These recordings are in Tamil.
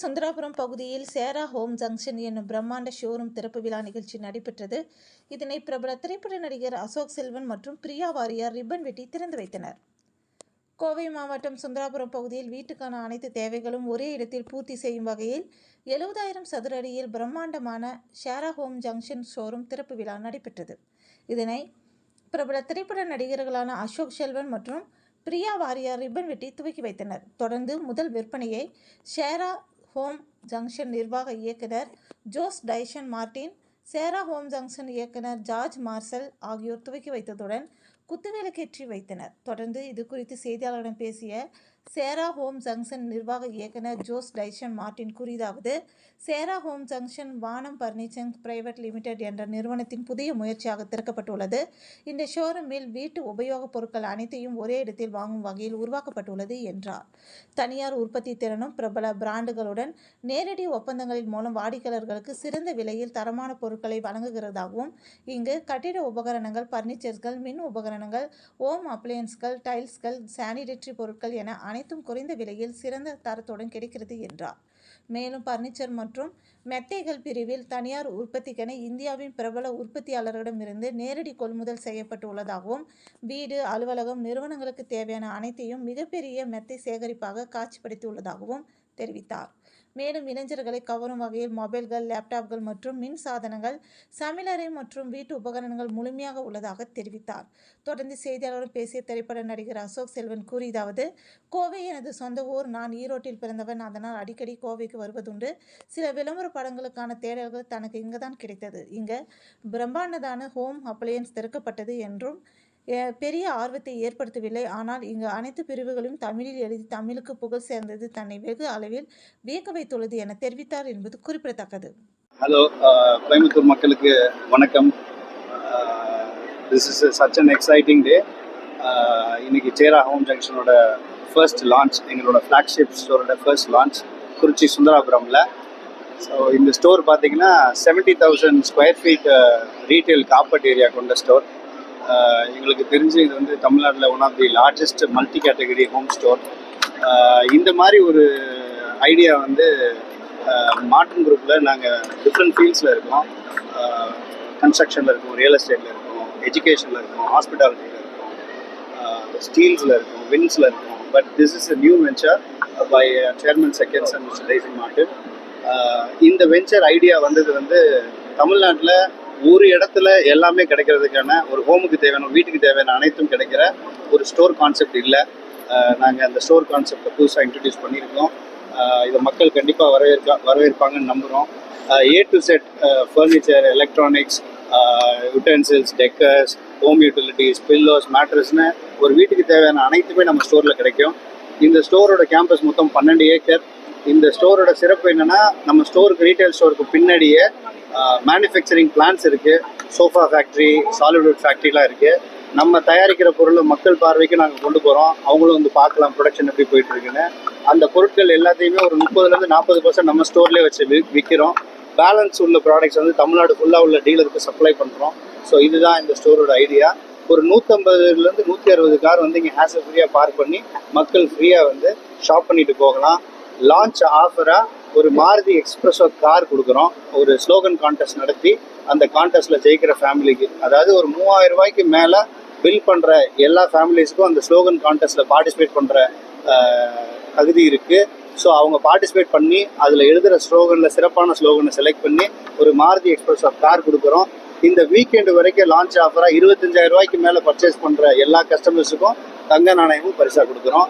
சுந்தராபுரம் பகுதியில் சேரா ஹோம் ஜங்ஷன் என்னும் பிரம்மாண்ட ஷோரூம் திறப்பு விழா நிகழ்ச்சி நடைபெற்றது. இதனை பிரபல திரைப்பட நடிகர் அசோக் செல்வன் மற்றும் பிரியா வாரியார் ரிப்பன் வெட்டி திறந்து வைத்தனர். கோவை மாவட்டம் சுந்தராபுரம் பகுதியில் வீட்டுக்கான அனைத்து தேவைகளும் ஒரே இடத்தில் பூர்த்தி செய்யும் வகையில் எழுபதாயிரம் சதுர அடியில் பிரம்மாண்டமான ஷேரா ஹோம் ஜங்ஷன் ஷோரூம் திறப்பு விழா நடைபெற்றது. இதனை பிரபல திரைப்பட நடிகர்களான அசோக் செல்வன் மற்றும் பிரியா வாரியார் ரிப்பன் வெட்டி துவக்கி வைத்தனர். தொடர்ந்து முதல் விற்பனையை ஷேரா ஹோம் ஜங்ஷன் நிர்வாக இயக்குனர் Jose Tyson Martin Chera home junction இயக்குனர் ஜார்ஜ் மார்சல் ஆகியோர் துவக்கி வைத்ததுடன் குத்துவிளக்கேற்றி வைத்தனர். தொடர்ந்து இது குறித்து செய்தியாளர்களிடம் பேசிய சேரா ஹோம் ஜங்ஷன் நிர்வாக இயக்குனர் ஜோஸ் டைஷன் மார்டின் கூறியதாவது சேரா ஹோம் ஜங்ஷன் வானம் பர்னிச்சர் பிரைவேட் லிமிடெட் என்ற நிறுவனத்தின் புதிய முயற்சியாக திறக்கப்பட்டுள்ளது. இந்த ஷோரூமில் வீட்டு உபயோகப் பொருட்கள் அனைத்தையும் ஒரே இடத்தில் வாங்கும் வகையில் உருவாக்கப்பட்டுள்ளது என்றார். தனியார் உற்பத்தி திறனும் பிரபல பிராண்டுகளுடன் நேரடி ஒப்பந்தங்களின் மூலம் வாடிக்கையாளர்களுக்கு சிறந்த விலையில் தரமான பொருட்களை வழங்குகிறதாகவும் இங்கு கட்டிட உபகரணங்கள் பர்னிச்சர்கள் மின் உபகரணங்கள் ஹோம் அப்ளையன்ஸ்கள் டைல்ஸ்கள் சானிடரி பொருட்கள் என அனைத்தும் குறைந்த விலையில் சிறந்த தரத்துடன் கிடைக்கிறது என்றார். மேலும் பர்னிச்சர் மற்றும் மெத்தைகள் பிரிவில் தனியார் உற்பத்திக்கென இந்தியாவின் பிரபல உற்பத்தியாளர்களிடமிருந்து நேரடி கொள்முதல் செய்யப்பட்டுள்ளதாகவும் வீடு அலுவலகம் நிறுவனங்களுக்கு தேவையான அனைத்தையும் மிகப்பெரிய மெத்தை சேகரிப்பாக காட்சிப்படுத்தியுள்ளதாகவும் தெரிவித்தார். மேலும் இளைஞர்களை கவரும் வகையில் மொபைல்கள் லேப்டாப்கள் மற்றும் மின் சாதனங்கள் சமையலறை மற்றும் வீட்டு உபகரணங்கள் முழுமையாக உள்ளதாக தெரிவித்தார். தொடர்ந்து செய்தியாளரும் பேசிய திரைப்பட நடிகர் அசோக் செல்வன் கூறியதாவது கோவை எனது சொந்த ஊர் நான் ஈரோட்டில் பிறந்தவன். அதனால் அடிக்கடி கோவைக்கு வருவதுண்டு. சில விளம்பர படங்களுக்கான தேடல்கள் தனக்கு இங்குதான் கிடைத்தது. இங்கு பிரம்மாண்டதான ஹோம் அப்ளையன்ஸ் திறக்கப்பட்டது என்றும் பெரிய ஆர்வத்தை ஏற்படுத்தவில்லை. ஆனால் இங்கு அனைத்து பிரிவுகளும் தமிழில் எழுதி தமிழுக்கு புகழ் சேர்ந்தது தன்னை வெகு அளவில் வியக்க வைத்துள்ளது என தெரிவித்தார் என்பது குறிப்பிடத்தக்கது. ஹலோ கோயம்புத்தூர் மக்களுக்கு வணக்கம். This is such an exciting day இன்னைக்கு சேரா ஹோம் ஜங்ஷனோட ஃபர்ஸ்ட் லான்ச் எங்களோட ஃப்ளாக்ஷிப் ஸ்டோரோட ஃபர்ஸ்ட் லான்ச் குறிச்சி சுந்தராபுரமில். ஸோ இந்த ஸ்டோர் பார்த்தீங்கன்னா seventy thousand square feet retail carpet area கொண்ட ஸ்டோர் எங்களுக்கு தெரிஞ்சு இது வந்து தமிழ்நாட்டில் one of the largest multi category home store இந்த மாதிரி ஒரு ஐடியா வந்து மார்டன் குரூப்பில் நாங்கள் டிஃப்ரெண்ட் ஃபீல்ட்ஸில் இருக்கோம். கன்ஸ்ட்ரக்ஷனில் இருக்கோம் ரியல் எஸ்டேட்டில் இருக்கோம் எஜுகேஷனில் இருக்கோம் ஹாஸ்பிட்டாலிட்டியில் இருக்கோம் ஸ்டீல்ஸில் இருக்கும் வின்ஸில் இருக்கோம். But this is a new venture by chairman seconds and mister Daisy Martin இந்த வெஞ்சர் ஐடியா வந்தது வந்து தமிழ்நாட்டில் ஒரு இடத்துல எல்லாமே கிடைக்கிறதுக்கான ஒரு ஹோமுக்கு தேவையான வீட்டுக்கு தேவையான அனைத்தும் கிடைக்கிற ஒரு ஸ்டோர் கான்செப்ட் இல்லை. நாங்கள் அந்த ஸ்டோர் கான்செப்டை புதுசாக இன்ட்ரடியூஸ் பண்ணியிருக்கோம். இதை மக்கள் கண்டிப்பாக வரவேற்க வரவேற்பாங்கன்னு நம்புகிறோம் A to Z furniture electronics utensils decors home utilities pillows மேட்ரஸ்னு ஒரு வீட்டுக்கு தேவையான அனைத்துமே நம்ம ஸ்டோரில் கிடைக்கும். இந்த ஸ்டோரோட கேம்பஸ் மொத்தம் பன்னெண்டு ஏக்கர் இந்த ஸ்டோரோட சிறப்பு என்னென்னா நம்ம ஸ்டோருக்கு ரீட்டைல் ஸ்டோருக்கு பின்னாடியே மேனுஃபேக்சரிங் பிளான்ஸ் இருக்குது சோஃபா ஃபேக்ட்ரி சாலிட்வுட் ஃபேக்ட்ரிலாம் இருக்குது நம்ம தயாரிக்கிற பொருளை மக்கள் பார்வைக்கு நாங்கள் கொண்டு போகிறோம் அவங்களும் வந்து பார்க்கலாம் ப்ரொடக்ஷன் எப்படி போயிட்டுருக்குன்னு அந்த பொருட்கள் எல்லாத்தையுமே ஒரு முப்பதுலேருந்து நாற்பது பர்சன்ட் நம்ம ஸ்டோர்லேயே வச்சு வி விற்கிறோம் பேலன்ஸ் உள்ள ப்ராடக்ட்ஸ் வந்து தமிழ்நாடு ஃபுல்லாக உள்ள டீலருக்கு சப்ளை பண்ணுறோம் ஸோ இதுதான் இந்த ஸ்டோரோட ஐடியா ஒரு நூற்றம்பதுலேருந்து நூற்றி அறுபது கார் வந்து இங்கே ஹேசல் ஃப்ரீயாக பார்க் பண்ணி மக்கள் ஃப்ரீயாக வந்து ஷாப் பண்ணிட்டு போகலாம். லான்ச் ஆஃபராக ஒரு மாருதி எக்ஸ்பிரஸோ கார் கொடுக்குறோம். ஒரு ஸ்லோகன் கான்டெஸ்ட் நடத்தி அந்த கான்டெஸ்ட்டில் ஜெயிக்கிற ஃபேமிலிக்கு அதாவது ஒரு மூவாயிரம் ரூபாய்க்கு மேலே பில் பண்ணுற எல்லா ஃபேமிலிஸ்க்கும் அந்த ஸ்லோகன் கான்டெஸ்ட்டில் பார்ட்டிசிபேட் பண்ணுற தகுதி இருக்குது ஸோ அவங்க பார்ட்டிசிபேட் பண்ணி அதில் எழுதுகிற ஸ்லோகனில் சிறப்பான ஸ்லோகனை செலக்ட் பண்ணி ஒரு மாருதி எக்ஸ்பிரஸ் ஆஃப் கார் கொடுக்குறோம். இந்த வீக்கெண்டு வரைக்கும் லான்ச் ஆஃபராக இருபத்தஞ்சாயிரம் ரூபாய்க்கு மேலே பர்ச்சேஸ் பண்ணுற எல்லா கஸ்டமர்ஸுக்கும் தங்க நாணயமும் பரிசாக கொடுக்குறோம்.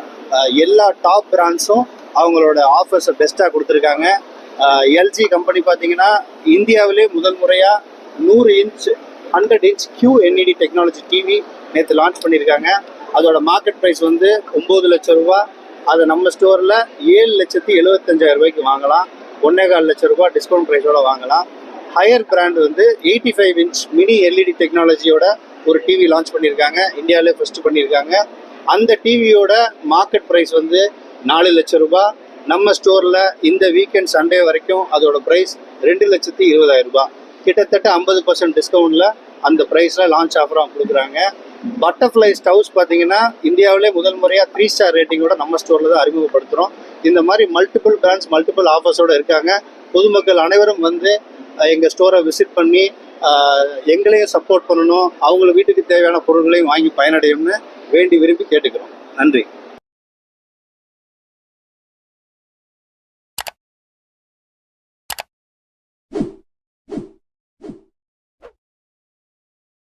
எல்லா டாப் பிராண்ட்ஸும் அவங்களோட ஆஃபர்ஸை பெஸ்ட்டாக கொடுத்துருக்காங்க. எல்ஜி கம்பெனி பார்த்தீங்கன்னா இந்தியாவிலே முதல் முறையாக நூறு inch hundred inch Q NED technology TV நேற்று லான்ச் பண்ணியிருக்காங்க. அதோட மார்க்கெட் ப்ரைஸ் வந்து ஒம்பது லட்சம் ரூபா அதை நம்ம ஸ்டோரில் ஏழு லட்சத்தி எழுபத்தஞ்சாயிரம் ரூபாய்க்கு வாங்கலாம். ஒன்றே கால் லட்சம் ரூபாய் டிஸ்கவுண்ட் ப்ரைஸோடு வாங்கலாம். ஹையர் பிராண்ட் வந்து eighty five inch mini LED டெக்னாலஜியோட ஒரு டிவி லான்ச் பண்ணியிருக்காங்க. இந்தியாவிலே ஃபஸ்ட்டு பண்ணியிருக்காங்க. அந்த டிவியோட மார்க்கெட் ப்ரைஸ் வந்து நாலு லட்சம் ரூபாய். நம்ம ஸ்டோரில் இந்த வீக்கெண்ட் சண்டே வரைக்கும் அதோட ப்ரைஸ் ரெண்டு லட்சத்தி இருபதாயிரம் ரூபாய். கிட்டத்தட்ட ஐம்பது பர்சன்ட் டிஸ்கவுண்ட்டில் அந்த ப்ரைஸில் லான்ச் ஆஃபராக கொடுக்குறாங்க. பட்டர்ஃப்ளை ஸ்டவ்ஸ் பார்த்தீங்கன்னா இந்தியாவிலே முதல் முறையாக த்ரீ ஸ்டார் ரேட்டிங்கோட நம்ம ஸ்டோரில் தான் அறிமுகப்படுத்துகிறோம் இந்த மாதிரி மல்டிபிள் பிராண்ட்ஸ் மல்டிபிள் ஆஃபர்ஸோடு இருக்காங்க. பொதுமக்கள் அனைவரும் வந்து எங்கள் ஸ்டோரை விசிட் பண்ணி எங்களையும் சப்போர்ட் பண்ணணும். அவங்கள வீட்டுக்கு தேவையான பொருட்களையும் வாங்கி பயனடையும்னு வேண்டி விரும்பி கேட்டுக்கிறோம். நன்றி.